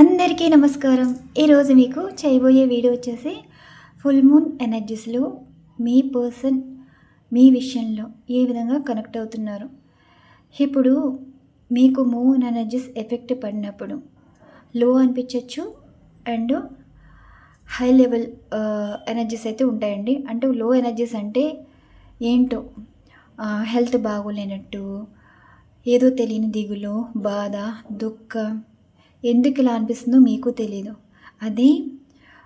అందరికీ నమస్కారం. ఈరోజు మీకు చేయబోయే వీడియో వచ్చేసి ఫుల్ మూన్ ఎనర్జీస్లో మీ పర్సన్ మీ విషయంలో ఏ విధంగా కనెక్ట్ అవుతున్నారు. ఇప్పుడు మీకు మూన్ ఎనర్జీస్ ఎఫెక్ట్ పడినప్పుడు లో అనిపించవచ్చు అండ్ హై లెవెల్ ఎనర్జీస్ అయితే ఉంటాయండి. అంటే లో ఎనర్జీస్ అంటే ఏంటో హెల్త్ బాగోలేనట్టు ఏదో తెలియని దిగులు బాధ దుఃఖం ఎందుకు ఇలా అనిపిస్తుందో మీకు తెలియదు అదే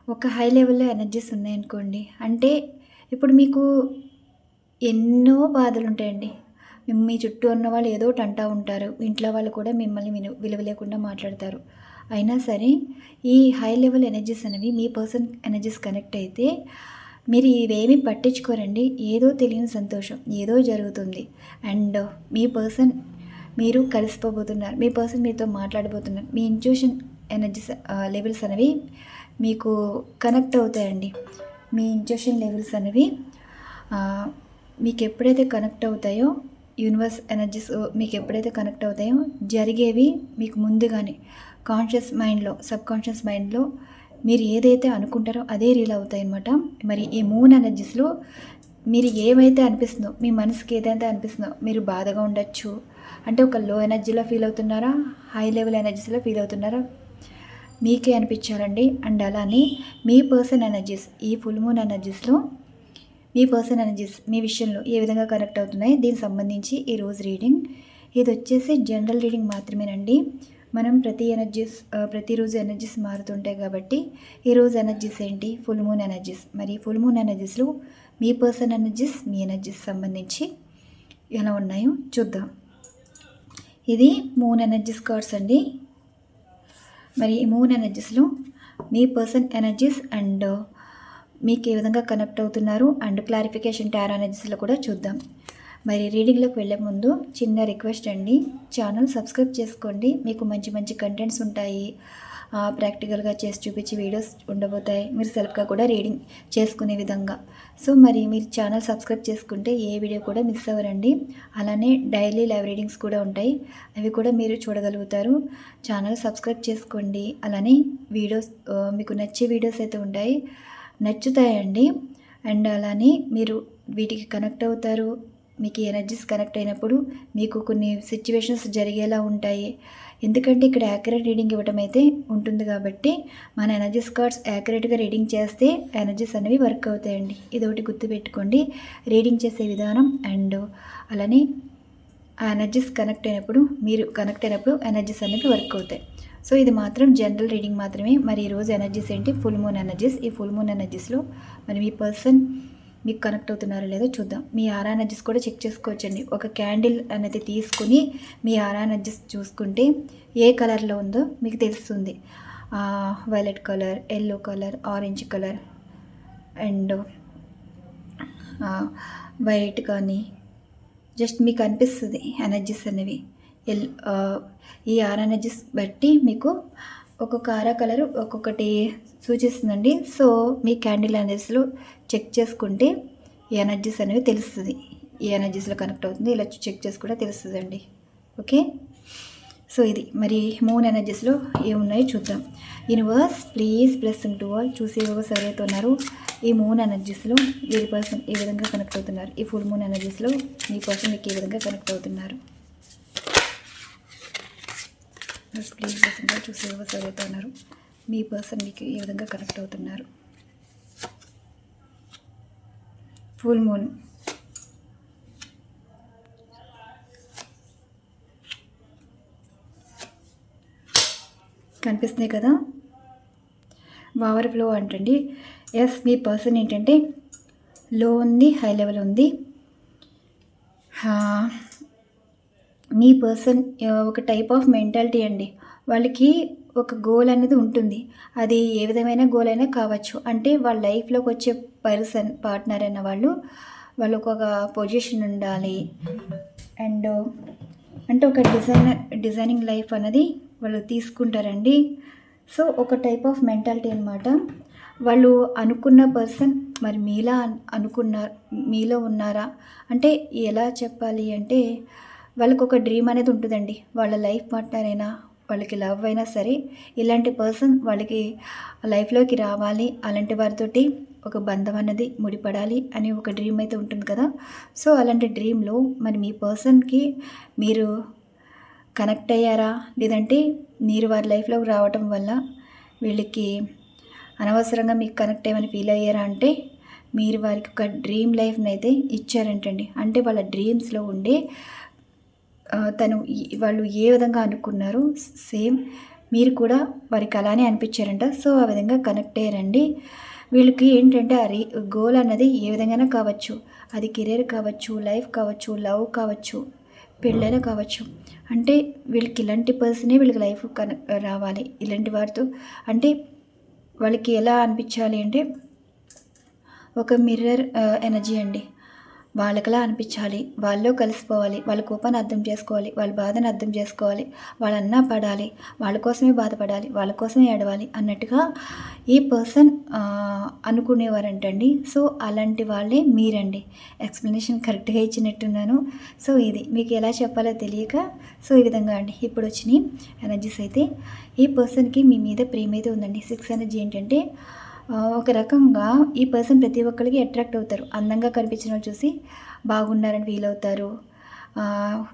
ఒక హై లెవెల్లో ఎనర్జీస్ ఉన్నాయనుకోండి. అంటే ఇప్పుడు మీకు ఎన్నో బాధలు ఉంటాయండి మీ చుట్టూ ఉన్న వాళ్ళు ఏదో ఒకటి అంటూ ఉంటారు. ఇంట్లో వాళ్ళు కూడా మిమ్మల్ని విను విలువ లేకుండా మాట్లాడతారు. అయినా సరే ఈ హై లెవెల్ ఎనర్జీస్ అనేవి మీ పర్సన్ ఎనర్జీస్ కనెక్ట్ అయితే మీరు ఇవేమీ పట్టించుకోరండి. ఏదో తెలియని సంతోషం ఏదో జరుగుతుంది. అండ్ మీ పర్సన్ మీరు కలిసిపోబోతున్నారు. మీ పర్సన్ మీతో మాట్లాడబోతున్నారు. మీ ఇంట్యూషన్ ఎనర్జీస్ లెవెల్స్ అనేవి మీకు కనెక్ట్ అవుతాయండి. మీ ఇంట్యూషన్ లెవెల్స్ అనేవి మీకు ఎప్పుడైతే కనెక్ట్ అవుతాయో యూనివర్స్ ఎనర్జీస్ మీకు ఎప్పుడైతే కనెక్ట్ అవుతాయో జరిగేవి మీకు ముందుగానే కాన్షియస్ మైండ్లో సబ్ కాన్షియస్ మైండ్లో మీరు ఏదైతే అనుకుంటారో అదే రీల్ అవుతాయి అనమాట మరి ఈ మూన్ ఎనర్జీస్లో మీరు ఏమైతే అనిపిస్తుందో మీ మనసుకి ఏదైతే అనిపిస్తుందో మీరు బాధగా ఉండొచ్చు. అంటే ఒక లో ఎనర్జీలో ఫీల్ అవుతున్నారా? హై లెవెల్ ఎనర్జీస్లో ఫీల్ అవుతున్నారా? మీకే అనిపించాలండి. అండ్ అలానే మీ పర్సన్ ఎనర్జీస్ ఈ ఫుల్ మూన్ ఎనర్జీస్లో మీ పర్సన్ ఎనర్జీస్ మీ విషయంలో ఏ విధంగా కనెక్ట్ అవుతున్నాయి? దీనికి సంబంధించి ఈ రోజు రీడింగ్ ఇది వచ్చేసి జనరల్ రీడింగ్ మాత్రమేనండి. మనం ప్రతి ఎనర్జీస్ ప్రతిరోజు ఎనర్జీస్ మారుతుంటాయి కాబట్టి ఈరోజు ఎనర్జీస్ ఏంటి? ఫుల్ మూన్ ఎనర్జీస్ మరి ఫుల్ మూన్ ఎనర్జీస్లో మీ పర్సన్ ఎనర్జీస్ మీ ఎనర్జీస్ సంబంధించి ఎలా ఉన్నాయో చూద్దాం. ఇది మూన్ ఎనర్జీస్ కార్డ్స్ అండి. మరి ఈ మూన్ ఎనర్జీస్లో మీ పర్సన్ ఎనర్జీస్ అండ్ మీకు ఏ విధంగా కనెక్ట్ అవుతున్నారు అండ్ క్లారిఫికేషన్ టార్ ఎనర్జీస్లో కూడా చూద్దాం. మరి రీడింగ్లోకి వెళ్ళే ముందు చిన్న రిక్వెస్ట్ అండి. ఛానల్ సబ్స్క్రైబ్ చేసుకోండి. మీకు మంచి మంచి కంటెంట్స్ ఉంటాయి. ప్రాక్టికల్గా చేసి చూపించి వీడియోస్ ఉండబోతాయి. మీరు సెల్ఫ్గా కూడా రీడింగ్ చేసుకునే విధంగా. సో మరి మీరు ఛానల్ సబ్స్క్రైబ్ చేసుకుంటే ఏ వీడియో కూడా మిస్ అవ్వరండి. అలానే డైలీ లైవ్ రీడింగ్స్ కూడా ఉంటాయి. అవి కూడా మీరు చూడగలుగుతారు. ఛానల్ సబ్స్క్రైబ్ చేసుకోండి. అలానే వీడియోస్ మీకు నచ్చే వీడియోస్ అయితే ఉంటాయి. నచ్చుతాయండి. అండ్ అలానే మీరు వీటికి కనెక్ట్ అవుతారు. మీకు ఎనర్జీస్ కనెక్ట్ అయినప్పుడు మీకు కొన్ని సిచ్యువేషన్స్ జరిగేలా ఉంటాయి. ఎందుకంటే ఇక్కడ యాక్యురేట్ రీడింగ్ ఇవ్వడం అయితే ఉంటుంది కాబట్టి మన ఎనర్జీస్ కార్డ్స్ యాక్యురేట్గా రీడింగ్ చేస్తే ఎనర్జీస్ అనేవి వర్క్ అవుతాయండి. ఇది ఒకటి గుర్తుపెట్టుకోండి. రీడింగ్ చేసే విధానం అండ్ అలానే ఆ ఎనర్జీస్ కనెక్ట్ అయినప్పుడు మీరు కనెక్ట్ అయినప్పుడు ఎనర్జీస్ అనేవి వర్క్ అవుతాయి. సో ఇది మాత్రం జనరల్ రీడింగ్ మాత్రమే. మరి ఈరోజు ఎనర్జీస్ ఏంటి? ఫుల్ మూన్ ఎనర్జీస్ ఈ ఫుల్ మూన్ ఎనర్జీస్లో మరి మీ పర్సన్ మీకు కనెక్ట్ అవుతున్నారో లేదో చూద్దాం. మీ ఆరా ఎనర్జీస్ కూడా చెక్ చేసుకోవచ్చండి. ఒక క్యాండిల్ అనేది తీసుకుని మీ ఆరా ఎనర్జీస్ చూసుకుంటే ఏ కలర్లో ఉందో మీకు తెలుస్తుంది. Violet colour yellow colour orange colour and white కానీ జస్ట్ మీకు అనిపిస్తుంది. ఎనర్జీస్ అనేవి. ఎల్ ఈ ఆర్ ఎనర్జీస్ బట్టి మీకు ఒక్కొక్క ఆరా కలర్ ఒక్కొక్కటి సూచిస్తుందండి. సో మీ క్యాండిల్ ఎనర్జీస్లో చెక్ చేసుకుంటే ఈ ఎనర్జీస్ అనేవి తెలుస్తుంది. ఈ ఎనర్జీస్లో కనెక్ట్ అవుతుంది. ఇలా చెక్ చేసి కూడా తెలుస్తుందండి. ఓకే? సో ఇది. మరి మూన్ ఎనర్జీస్లో ఏమున్నాయో చూద్దాం. Universe please blessing to all. చూసే యూనివర్స్ ఎవరైతే ఉన్నారో ఈ మూన్ ఎనర్జీస్లో వీరి పర్సన్ ఏ విధంగా కనెక్ట్ అవుతున్నారు? ఈ ఫుల్ మూన్ ఎనర్జీస్లో మీ పర్సన్ మీకు ఏ విధంగా కనెక్ట్ అవుతున్నారు? ప్లీజ్ బ్లెస్సింగ్ చూసి ఎవరు ఎవరైతే మీ పర్సన్ మీకు ఏ విధంగా కనెక్ట్ అవుతున్నారు? ఫుల్ మూన్ కనిపిస్తున్నాయి కదా? వావర్ ఫ్లో అంటండి. ఎస్ మీ పర్సన్ ఏంటంటే లో ఉంది హై లెవెల్ ఉంది. మీ పర్సన్ ఒక టైప్ ఆఫ్ మెంటాలిటీ అండి. వాళ్ళకి ఒక గోల్ అనేది ఉంటుంది. అది ఏ విధమైన గోల్ అయినా కావచ్చు. అంటే వాళ్ళ లైఫ్లోకి వచ్చే పర్సన్ పార్ట్నర్ అన్న వాళ్ళు వాళ్ళకు ఒక పొజిషన్ ఉండాలి. అండ్ అంటే ఒక డిజైనర్ డిజైనింగ్ లైఫ్ అనేది వాళ్ళు తీసుకుంటారండి. సో ఒక టైప్ ఆఫ్ మెంటాలిటీ అనమాట వాళ్ళు అనుకున్న పర్సన్ మరి మీలా అనుకున్నారు మీలో ఉన్నారా? అంటే ఎలా చెప్పాలి అంటే వాళ్ళకు ఒక డ్రీమ్ అనేది ఉంటుందండి. వాళ్ళ లైఫ్ పార్ట్నర్ అయినా వాళ్ళకి లవ్ అయినా సరే ఇలాంటి పర్సన్ వాళ్ళకి లైఫ్లోకి రావాలి. అలాంటి వారితోటి ఒక బంధం అన్నది ముడిపడాలి అని ఒక డ్రీమ్ అయితే ఉంటుంది కదా. సో అలాంటి డ్రీమ్లో మరి మీ పర్సన్కి మీరు కనెక్ట్ అయ్యారా? లేదంటే మీరు వారి లైఫ్లోకి రావటం వల్ల వీళ్ళకి అనవసరంగా మీకు కనెక్ట్ అయ్యమని ఫీల్ అయ్యారా అంటే మీరు వారికి ఒక డ్రీమ్ లైఫ్ని అయితే ఇచ్చారంటండి. అంటే వాళ్ళ డ్రీమ్స్లో ఉండే తను వాళ్ళు ఏ విధంగా అనుకున్నారు సేమ్ మీరు కూడా వారికి అలానే అనిపించారంట. సో ఆ విధంగా కనెక్ట్ అయ్యారండి. వీళ్ళకి ఏంటంటే ఆ రీ గోల్ అన్నది ఏ విధంగానే కావచ్చు? అది కెరీర్ కావచ్చు లైఫ్ కావచ్చు లవ్ కావచ్చు పెళ్ళైనా కావచ్చు. అంటే వీళ్ళకి ఇలాంటి పర్సనే వీళ్ళకి లైఫ్ కన రావాలి. ఇలాంటి వారితో అంటే వాళ్ళకి ఎలా అనిపించాలి అంటే ఒక మిర్రర్ ఎనర్జీ అండి. వాళ్ళకలా అనిపించాలి. వాళ్ళు కలిసిపోవాలి. వాళ్ళ కోపాన్ని అర్థం చేసుకోవాలి. వాళ్ళ బాధను అర్థం చేసుకోవాలి. వాళ్ళన్నా పడాలి. వాళ్ళ కోసమే బాధపడాలి. వాళ్ళ కోసమే ఏడవాలి అన్నట్టుగా ఈ పర్సన్ అనుకునేవారంటండి. సో అలాంటి వాళ్ళే మీరండి. ఎక్స్ప్లెనేషన్ కరెక్ట్గా ఇచ్చినట్టున్నాను. సో ఇది మీకు ఎలా చెప్పాలో తెలియక సో ఈ విధంగా అండి. ఇప్పుడు వచ్చినాయి ఎనర్జీస్ అయితే. ఈ పర్సన్కి మీ మీద ప్రేమ అయితే ఉందండి. సిక్స్ ఎనర్జీ ఏంటంటే ఒక రకంగా ఈ పర్సన్ ప్రతి ఒక్కరికి అట్రాక్ట్ అవుతారు. అందంగా కనిపించిన వాళ్ళు చూసి బాగున్నారని ఫీల్ అవుతారు.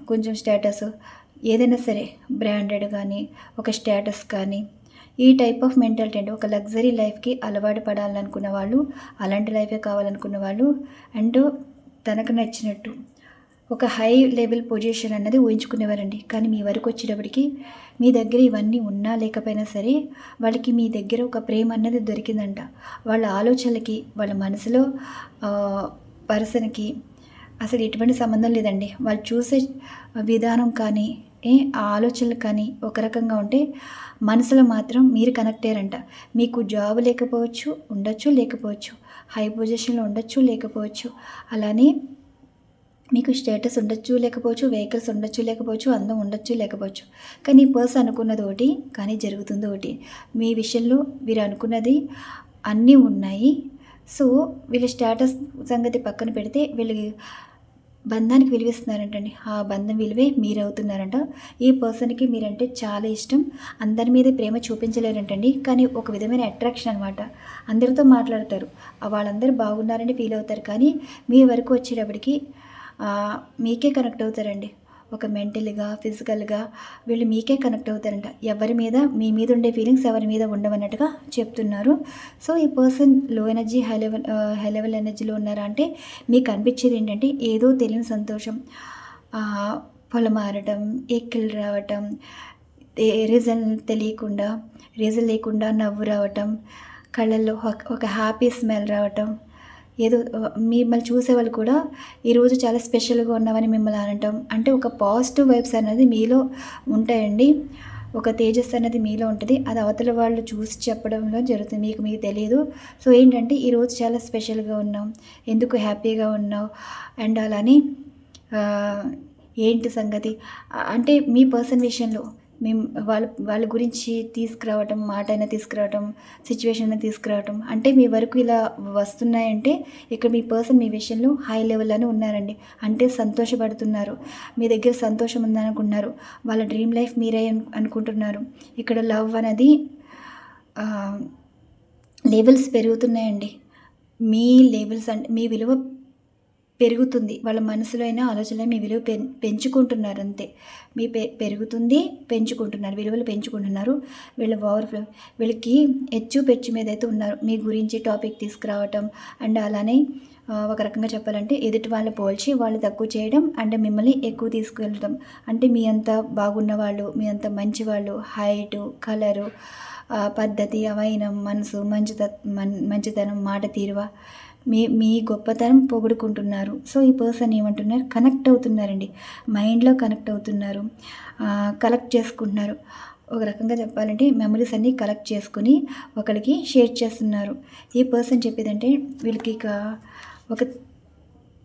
కొంచెం స్టేటస్ ఏదైనా సరే బ్రాండెడ్ కానీ ఒక స్టేటస్ కానీ ఈ టైప్ ఆఫ్ మెంటాలిటీ అంటే ఒక లగ్జరీ లైఫ్కి అలవాటు పడాలనుకున్న వాళ్ళు అలాంటి లైఫే కావాలనుకున్న వాళ్ళు అండ్ తనకు నచ్చినట్టు ఒక హై లెవెల్ పొజిషన్ అన్నది ఊహించుకునేవారండి. కానీ మీ వరకు వచ్చేటప్పటికి మీ దగ్గర ఇవన్నీ ఉన్నా లేకపోయినా సరే వాళ్ళకి మీ దగ్గర ఒక ప్రేమ అన్నది దొరికిందంట. వాళ్ళ ఆలోచనలకి వాళ్ళ మనసులో పర్సన్కి అసలు ఎటువంటి సంబంధం లేదండి. వాళ్ళు చూసే విధానం కానీ ఏ ఆ ఆలోచనలు కానీ ఒక రకంగా ఉంటే మనసులో మాత్రం మీరు కనెక్ట్ అయ్యారంట. మీకు జాబ్ లేకపోవచ్చు ఉండొచ్చు లేకపోవచ్చు. హై పొజిషన్లో ఉండొచ్చు లేకపోవచ్చు. అలానే మీకు స్టేటస్ ఉండొచ్చు లేకపోవచ్చు వెహికల్స్ ఉండొచ్చు లేకపోవచ్చు అందం ఉండొచ్చు లేకపోవచ్చు. కానీ ఈ అనుకున్నది ఒకటి కానీ జరుగుతుంది ఒకటి. మీ విషయంలో మీరు అనుకున్నది అన్నీ ఉన్నాయి. సో వీళ్ళ స్టేటస్ సంగతి పక్కన పెడితే వీళ్ళు బంధానికి విలువిస్తున్నారంటండి. ఆ బంధం విలువే మీరు అవుతున్నారంట ఈ పర్సన్కి మీరంటే చాలా ఇష్టం. అందరి మీద ప్రేమ చూపించలేరంటండి. కానీ ఒక విధమైన అట్రాక్షన్ అనమాట అందరితో మాట్లాడతారు. వాళ్ళందరూ బాగున్నారని ఫీల్ అవుతారు. కానీ మీ వరకు వచ్చేటప్పటికి మీకే కనెక్ట్ అవుతారండి. ఒక మెంటల్గా ఫిజికల్గా వీళ్ళు మీకే కనెక్ట్ అవుతారంట. ఎవరి మీద మీ మీద ఉండే ఫీలింగ్స్ ఎవరి మీద ఉండవన్నట్టుగా చెప్తున్నారు. సో ఈ పర్సన్లో energy high level high level ఎనర్జీలో ఉన్నారా అంటే మీకు అనిపించేది ఏంటంటే ఏదో తెలియని సంతోషం పొలమారటం పొలం మారటం ఎక్కిలు రావటం రీజన్ తెలియకుండా రీజన్ లేకుండా నవ్వు రావటం కళ్ళల్లో ఒక హ్యాపీ స్మెల్ రావటం ఏదో మిమ్మల్ని చూసేవాళ్ళు కూడా ఈరోజు చాలా స్పెషల్గా ఉన్నామని మిమ్మల్ని అనటం. అంటే ఒక పాజిటివ్ వైబ్స్ అనేది మీలో ఉంటాయండి. ఒక తేజస్ అనేది మీలో ఉంటుంది. అది అవతల వాళ్ళు చూసి చెప్పడంలో జరుగుతుంది. మీకు మీకు తెలియదు సో ఏంటంటే ఈరోజు చాలా స్పెషల్గా ఉన్నాం. ఎందుకు హ్యాపీగా ఉన్నావు? అండ్ అలానే ఏంటి సంగతి? అంటే మీ పర్సన్ విషయంలో మేము వాళ్ళ వాళ్ళ గురించి తీసుకురావటం మాట అయినా తీసుకురావటం సిచ్యువేషన్ అయినా తీసుకురావటం. అంటే మీ వరకు ఇలా వస్తున్నాయంటే ఇక్కడ మీ పర్సన్ మీ విషయంలో హై లెవెల్లోనే ఉన్నారండి. అంటే సంతోషపడుతున్నారు. మీ దగ్గర సంతోషం ఉందనుకున్నారు వాళ్ళ డ్రీమ్ లైఫ్ మీరే అనుకుంటున్నారు. ఇక్కడ లవ్ అనేది లెవెల్స్ పెరుగుతున్నాయండి. మీ లెవెల్స్ అంటే మీ విలువ పెరుగుతుంది. వాళ్ళ మనసులో అయినా ఆలోచనలో మీ విలువ పెం పెంచుకుంటున్నారు అంతే మీ పె పెరుగుతుంది పెంచుకుంటున్నారు విలువలు పెంచుకుంటున్నారు. వీళ్ళ ఓవర్ఫ్లో వీళ్ళకి హెచ్చు పెచ్చు మీద అయితే ఉన్నారు. మీ గురించి టాపిక్ తీసుకురావటం అండ్ అలానే ఒక రకంగా చెప్పాలంటే ఎదుటి వాళ్ళు పోల్చి వాళ్ళు తక్కువ చేయడం అండ్ మిమ్మల్ని ఎక్కువ తీసుకెళ్ళటం. అంటే మీ అంత బాగున్న వాళ్ళు మీ అంత మంచి వాళ్ళు హైటు కలరు పద్ధతి అవైనం మనసు మంచిత మన్ మంచితనం మాట తీరువ మీ మీ గొప్పతనం పొగుడుకుంటున్నారు. సో ఈ పర్సన్ ఏమంటున్నారు? కనెక్ట్ అవుతున్నారండి. మైండ్లో కనెక్ట్ అవుతున్నారు. కలెక్ట్ చేసుకుంటున్నారు. ఒక రకంగా చెప్పాలంటే మెమరీస్ అన్నీ కలెక్ట్ చేసుకుని ఒకరికి షేర్ చేస్తున్నారు. ఈ పర్సన్ చెప్పేదంటే వీళ్ళకి ఇక ఒక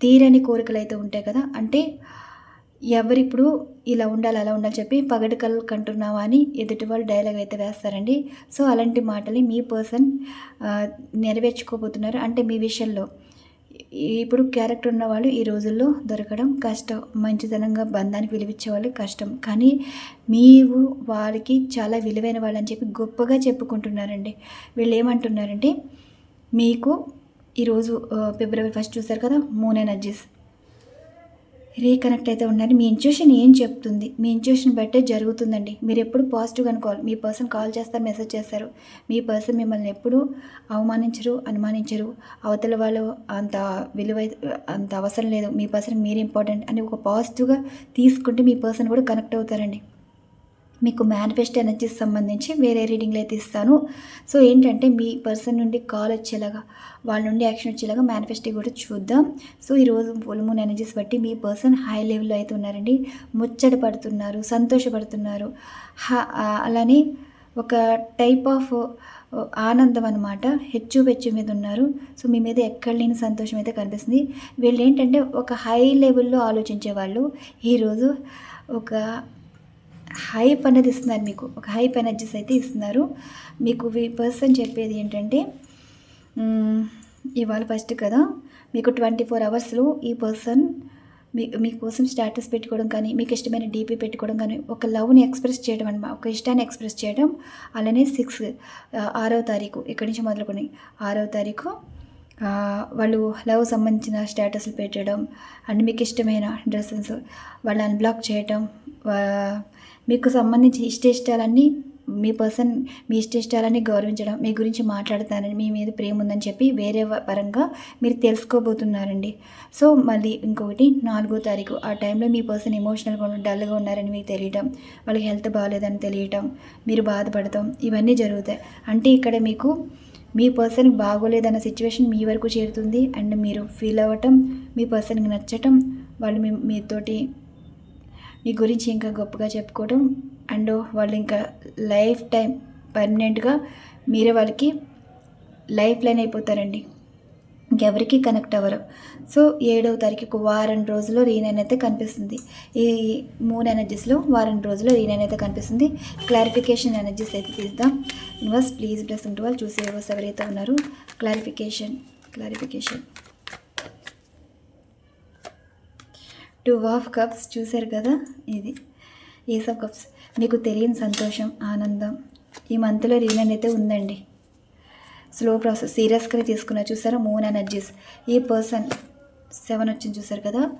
తీరని కోరికలు అయితే ఉంటాయి కదా. అంటే ఎవరిప్పుడు ఇలా ఉండాలి అలా ఉండాలి చెప్పి పగటి కళ్ళు కంటున్నావా అని ఎదుటి వాళ్ళు డైలాగ్ అయితే వేస్తారండి. సో అలాంటి మాటలు మీ పర్సన్ నెరవేర్చుకోబోతున్నారు. అంటే మీ విషయంలో. ఇప్పుడు క్యారెక్టర్ ఉన్న వాళ్ళు ఈ రోజుల్లో దొరకడం కష్టం. మంచితనంగా బంధానికి విలువిచ్చే వాళ్ళు కష్టం. కానీ మీరు వాళ్ళకి చాలా విలువైన వాళ్ళని చెప్పి గొప్పగా చెప్పుకుంటున్నారండి. వీళ్ళు ఏమంటున్నారంటే మీకు ఈరోజు ఫిబ్రవరి ఫస్ట్ చూసారు కదా మూన్ ఎనర్జీస్ రీకనెక్ట్ అయితే ఉన్నారు మీ ఇంట్యూషన్ ఏం చెప్తుంది? మీ ఇంట్యూషన్ బట్టే జరుగుతుందండి. మీరు ఎప్పుడు పాజిటివ్ అనుకోవాలి. మీ పర్సన్ కాల్ చేస్తారు మెసేజ్ చేస్తారు. మీ పర్సన్ మిమ్మల్ని ఎప్పుడు అవమానించరు అనుమానించరు. అవతల వాళ్ళు అంత విలువ అంత అవసరం లేదు. మీ పర్సన్ మీరు ఇంపార్టెంట్ అని ఒక పాజిటివ్గా తీసుకుంటే మీ పర్సన్ కూడా కనెక్ట్ అవుతారండి. మీకు మేనిఫెస్ట్ ఎనర్జీస్ సంబంధించి వేరే రీడింగ్లో అయితే ఇస్తాను సో ఏంటంటే మీ పర్సన్ నుండి కాల్ వచ్చేలాగా వాళ్ళ నుండి యాక్షన్ వచ్చేలాగా మేనిఫెస్టో కూడా చూద్దాం. సో ఈరోజు ఫుల్ మూన్ ఎనర్జీస్ బట్టి మీ పర్సన్ హై లెవెల్లో అయితే ఉన్నారండి. ముచ్చట పడుతున్నారు సంతోషపడుతున్నారు. అలానే ఒక టైప్ ఆఫ్ ఆనందం అనమాట హెచ్చు పెచ్చు మీద ఉన్నారు. సో మీ మీద ఎక్కడ లేని సంతోషం అయితే కనిపిస్తుంది. వీళ్ళు ఏంటంటే ఒక హై లెవెల్లో ఆలోచించే వాళ్ళు ఈరోజు ఒక హైప్ అనేది ఇస్తున్నారు మీకు. ఒక హైప్ ఎనర్జీస్ అయితే ఇస్తున్నారు. మీకు ఈ పర్సన్ చెప్పేది ఏంటంటే ఇవాళ ఫస్ట్ కదా మీకు ట్వంటీ ఫోర్ అవర్స్లో ఈ పర్సన్ మీ మీకోసం స్టేటస్ పెట్టుకోవడం కానీ మీకు ఇష్టమైన డీపీ పెట్టుకోవడం కానీ ఒక లవ్ని ఎక్స్ప్రెస్ చేయడం అనమాట ఒక ఇష్టాన్ని ఎక్స్ప్రెస్ చేయడం అలానే సిక్స్ ఆరవ తారీఖు ఇక్కడి నుంచి మొదలుకొని ఆరవ తారీఖు వాళ్ళు లవ్ సంబంధించిన స్టేటస్లు పెట్టడం అండ్ మీకు ఇష్టమైన డ్రెస్సెస్ వాళ్ళు అన్బ్లాక్ చేయటం వా- మీకు సంబంధించి ఇష్ట ఇష్టాలన్నీ మీ పర్సన్ మీ ఇష్ట ఇష్టాలన్నీ గౌరవించడం మీ గురించి మాట్లాడతానని మీ మీద ప్రేమ ఉందని చెప్పి వేరే పరంగా మీరు తెలుసుకోబోతున్నారండి. సో మళ్ళీ ఇంకొకటి నాలుగో తారీఖు ఆ టైంలో మీ పర్సన్ ఎమోషనల్గా డల్గా ఉన్నారని మీకు తెలియటం వాళ్ళకి హెల్త్ బాగాలేదని తెలియటం మీరు బాధపడటం ఇవన్నీ జరుగుతాయి. అంటే ఇక్కడ మీకు మీ పర్సన్కి బాగోలేదన్న సిచ్యువేషన్ మీ వరకు చేరుతుంది అండ్ మీరు ఫీల్ అవ్వటం మీ పర్సన్కి నచ్చటం వాళ్ళు మీ మీతోటి మీ గురించి ఇంకా గొప్పగా చెప్పుకోవడం అండ్ వాళ్ళు ఇంకా లైఫ్ టైం పర్మనెంట్గా మీరే వాళ్ళకి లైఫ్ లైన్ అయిపోతారండి. ఇంకెవరికి కనెక్ట్ అవ్వరు. సో ఏడవ తారీఖు వారం రోజుల్లో రీనైన్ అయితే కనిపిస్తుంది. ఈ మూన్ ఎనర్జీస్లో వారం రోజుల్లో రీనైన్ అయితే కనిపిస్తుంది. క్లారిఫికేషన్ ఎనర్జీస్ అయితే తీద్దాం. యూనివర్స్ ప్లీజ్ బ్లెస్సింగ్ ఉంటూ వాళ్ళు చూసే యూనివర్స్ ఎవరైతే ఉన్నారో clarification clarification. Two of cups చూశారు కదా ఇది? Ace of cups. మీకు తెలియని సంతోషం ఆనందం. ఈ మంత్లో రీనైన్ అయితే ఉందండి. స్లో ప్రాసెస్ సీరియస్గానే తీసుకున్నా చూసారా? మూన్ ఎనర్జీస్ ఈ పర్సన్ సెవెన్ వచ్చింది చూసారు కదా?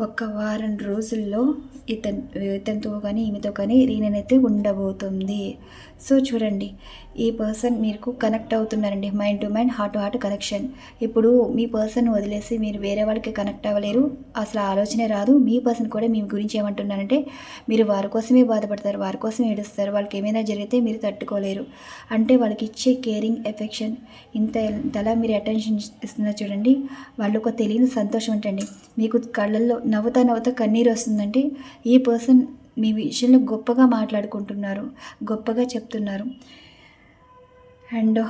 ఒక వారం రోజుల్లో ఇతన్ ఇతనితో కానీ ఈమెతో కానీ రీననైతే ఉండబోతుంది. సో చూడండి ఈ పర్సన్ మీకు connect అవుతున్నారండి. Mind to mind heart to heart connection. ఇప్పుడు మీ పర్సన్ వదిలేసి మీరు వేరే వాళ్ళకి కనెక్ట్ అవ్వలేరు. అసలు ఆలోచనే రాదు. మీ పర్సన్ కూడా మీ గురించి ఏమంటున్నారంటే మీరు వారి కోసమే బాధపడతారు. వారి కోసం ఏడుస్తారు. వాళ్ళకి ఏమైనా జరిగితే మీరు తట్టుకోలేరు. అంటే వాళ్ళకి ఇచ్చే కేరింగ్ ఎఫెక్షన్ ఇంత ఇంతలా మీరు అటెన్షన్ ఇస్తున్నారు చూడండి వాళ్ళు ఒక తెలియని సంతోషం ఉంటండి మీకు కళ్ళల్లో నవ్వుతా నవ్వుతా కన్నీరు వస్తుందంటే ఈ పర్సన్ మీ విషయంలో గొప్పగా మాట్లాడుకుంటున్నారు గొప్పగా చెప్తున్నారు. అండ్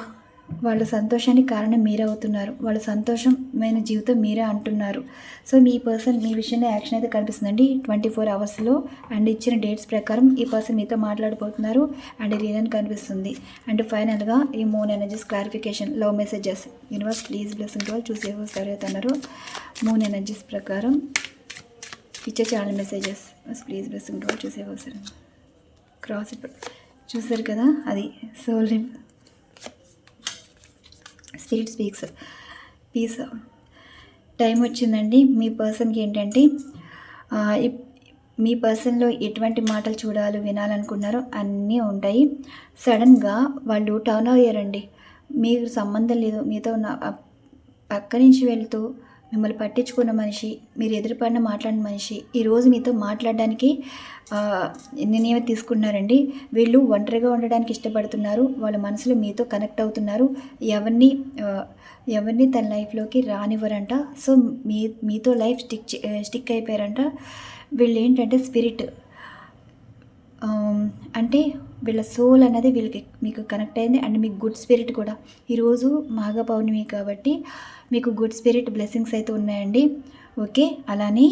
వాళ్ళ సంతోషానికి కారణం మీరే అవుతున్నారు. వాళ్ళ సంతోషమైన జీవితం మీరే అంటున్నారు. సో మీ పర్సన్ మీ విషయంలో యాక్షన్ అయితే కనిపిస్తుందండి. ట్వంటీ ఫోర్ అవర్స్లో అండ్ ఇచ్చిన డేట్స్ ప్రకారం ఈ పర్సన్ మీతో మాట్లాడిపోతున్నారు అండ్ రీజన్ కనిపిస్తుంది. అండ్ ఫైనల్గా ఈ moon energies clarification love messages. Universe please bless ఉంటే వాళ్ళు చూసే సరే అన్నారు మూన్ ఎనర్జీస్ ప్రకారం ఇచ్చే ఛానల్ మెసేజెస్ ప్లీజ్ బ్లెస్ ఉంటే వాళ్ళు చూసే అవసరం క్రాస్ చూసారు కదా అది soul spirit speaks peace time వచ్చిందండి. మీ పర్సన్కి ఏంటంటే మీ పర్సన్లో ఎటువంటి మాటలు చూడాలి వినాలనుకున్నారో అన్నీ ఉంటాయి. సడన్గా వాళ్ళు టర్న్ అయ్యారండి. మీకు సంబంధం లేదు. మీతో ఉన్న పక్క నుంచి వెళ్తూ మిమ్మల్ని పట్టించుకున్న మనిషి మీరు ఎదురుపడిన మాట్లాడిన మనిషి ఈరోజు మీతో మాట్లాడడానికి నిర్ణయం తీసుకున్నారండి? వీళ్ళు ఒంటరిగా ఉండడానికి ఇష్టపడుతున్నారు వాళ్ళ మనసులో మీతో కనెక్ట్ అవుతున్నారు ఎవరిని ఎవరిని తన లైఫ్లోకి రానివ్వరంట సో మీ మీతో లైఫ్ స్టిక్ స్టిక్ అయిపోయారంట. వీళ్ళు ఏంటంటే స్పిరిట్. అంటే వీళ్ళ సోల్ అనేది వీళ్ళకి మీకు కనెక్ట్ అయింది అండ్ మీకు గుడ్ స్పిరిట్ కూడా. ఈరోజు మాఘ పౌర్ణమి కాబట్టి మీకు గుడ్ స్పిరిట్ బ్లెస్సింగ్స్ అయితే ఉన్నాయండి. ఓకే అలానే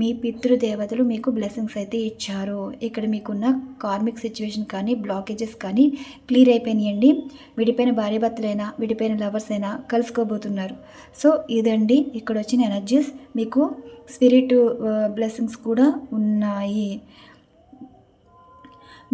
మీ పితృదేవతలు మీకు బ్లెస్సింగ్స్ అయితే ఇచ్చారు. ఇక్కడ మీకున్న కార్మిక్ సిచ్యువేషన్ కానీ బ్లాకేజెస్ కానీ క్లియర్ అయిపోయినాయండి. విడిపోయిన భార్యాభర్తలైనా విడిపోయిన లవర్స్ అయినా కలుసుకోబోతున్నారు. సో ఇదండి ఇక్కడ వచ్చిన ఎనర్జీస్ మీకు స్పిరిట్ బ్లెస్సింగ్స్ uh, కూడా ఉన్నాయి.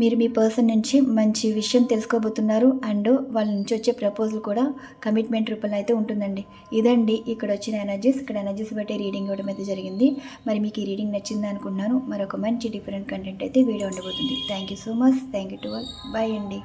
మీరు మీ పర్సన్ నుంచి మంచి విషయం తెలుసుకోబోతున్నారు అండ్ వాళ్ళ నుంచి వచ్చే ప్రపోజల్ కూడా కమిట్మెంట్ రూపంలో అయితే ఉంటుందండి. ఇదండి ఇక్కడ వచ్చిన ఎనర్జీస్ ఇక్కడ ఎనర్జీస్ బట్టి రీడింగ్ ఇవ్వడం అయితే జరిగింది. మరి మీకు ఈ రీడింగ్ నచ్చింది అనుకుంటున్నాను. మరొక మంచి డిఫరెంట్ కంటెంట్ అయితే వీడియో ఉండబోతుంది. Thank you so much thank you to all bye అండి.